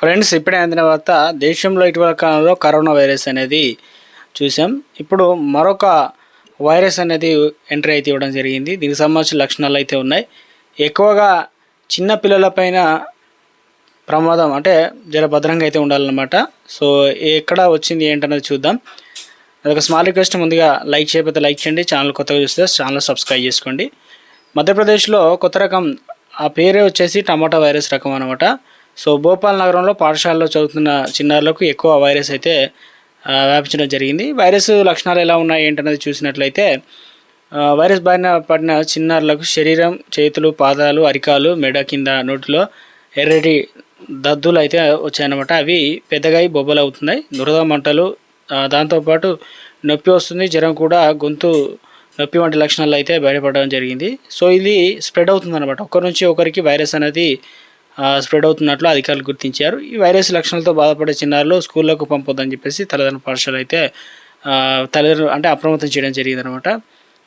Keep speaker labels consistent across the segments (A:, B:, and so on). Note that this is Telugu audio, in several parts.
A: ఫ్రెండ్స్ ఇప్పుడే అందిన వార్త దేశంలో ఇటీవల కాలంలో కరోనా వైరస్ అనేది చూసాం. ఇప్పుడు మరొక వైరస్ అనేది ఎంట్రీ అయితే ఇవ్వడం జరిగింది. దీనికి సంబంధించిన లక్షణాలు అయితే ఉన్నాయి. ఎక్కువగా చిన్న పిల్లలపైన ప్రమాదం అంటే జర భద్రంగా అయితే ఉండాలన్నమాట. సో ఎక్కడ వచ్చింది ఏంటనేది చూద్దాం. అదొక స్మాల్ రిక్వెస్ట్ ముందుగా లైక్ చేయకపోతే లైక్ చేయండి. ఛానల్ కొత్తగా చూస్తే ఛానల్ సబ్స్క్రైబ్ చేసుకోండి. మధ్యప్రదేశ్లో కొత్త రకం ఆ పేరే వచ్చేసి టమాటా వైరస్ రకం అనమాట సో భోపాల్ నగరంలో పాఠశాలలో చదువుతున్న చిన్నారులకు ఎక్కువ వైరస్ అయితే వ్యాపించడం జరిగింది. వైరస్ లక్షణాలు ఎలా ఉన్నాయి ఏంటనేది చూసినట్లయితే వైరస్ బారిన పడిన చిన్నారులకు శరీరం చేతులు పాదాలు అరికాలు మెడ కింద నోటిలో ఎర్రటి దద్దులు అయితే వచ్చాయన్నమాట. అవి పెద్దగా బొబ్బలు అవుతున్నాయి. దురద మంటలు దాంతోపాటు నొప్పి వస్తుంది జ్వరం కూడా గొంతు నొప్పి వంటి లక్షణాలు అయితే బయటపడడం జరిగింది. సో ఇది స్ప్రెడ్ అవుతుంది అనమాట ఒకరి నుంచి ఒకరికి వైరస్ అనేది స్ప్రెడ్ అవుతున్నట్లు అధికారులు గుర్తించారు. ఈ వైరస్ లక్షణాలతో బాధపడే చిన్నారులు స్కూల్లోకి పంపొద్దని చెప్పేసి తల్లిదండ్రుల పాఠశాల అయితే తల్లిదండ్రులు అంటే అప్రమత్తం చేయడం జరిగింది అనమాట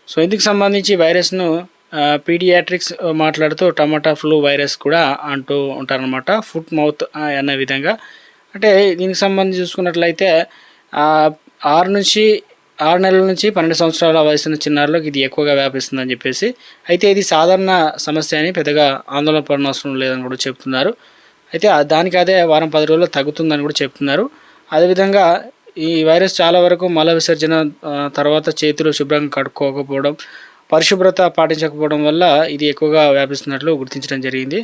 A: సో ఇందుకు సంబంధించి వైరస్ను పీడియాట్రిక్స్ మాట్లాడుతూ టమాటా ఫ్లూ వైరస్ కూడా అంటూ ఉంటారనమాట. ఫుట్ మౌత్ అనే విధంగా. అంటే దీనికి సంబంధించి చూసుకున్నట్లయితే ఆరు నుంచి ఆరు నెలల నుంచి పన్నెండు సంవత్సరాల వయసున్న చిన్నారులకు ఇది ఎక్కువగా వ్యాపిస్తుందని చెప్పేసి అయితే ఇది సాధారణ సమస్య అని పెద్దగా ఆందోళన పడనవసరం లేదని కూడా చెప్తున్నారు. అయితే దానికి అదే వారం పది రోజుల్లో తగ్గుతుందని కూడా చెప్తున్నారు. అదేవిధంగా ఈ వైరస్ చాలా వరకు మల విసర్జన తర్వాత చేతులు శుభ్రంగా కడుక్కోకపోవడం పరిశుభ్రత పాటించకపోవడం వల్ల ఇది ఎక్కువగా వ్యాపిస్తున్నట్లు గుర్తించడం జరిగింది.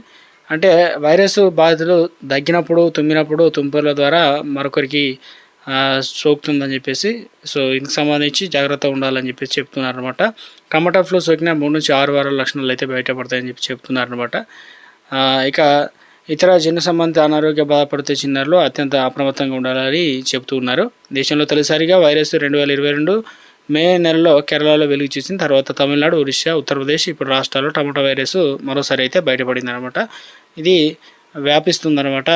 A: అంటే వైరస్ బాధితులు దగ్గినప్పుడు తుమ్మినప్పుడు తుంపర్ల ద్వారా మరొకరికి సోకుతుందని చెప్పేసి సో ఇందుకు సంబంధించి జాగ్రత్త ఉండాలని చెప్పేసి చెప్తున్నారు అనమాట ఫ్లో సోకిన మూడు నుంచి ఆరు వారాల లక్షణాలు అయితే బయటపడతాయని చెప్పి చెప్తున్నారు అనమాట ఇక ఇతర జన్యు సంబంధిత అనారోగ్య బాధపడితే చిన్నారులు అత్యంత అప్రమత్తంగా ఉండాలని చెప్తూ ఉన్నారు దేశంలో తొలిసారిగా వైరస్ రెండు వేల ఇరవై రెండు మే నెలలో కేరళలో వెలుగు చూసిన తర్వాత తమిళనాడు ఒరిస్సా ఉత్తరప్రదేశ్ ఇప్పుడు రాష్ట్రాల్లో టమాటా వైరస్ మరోసారి అయితే బయటపడింది అనమాట ఇది వ్యాపిస్తుందన్నమాట.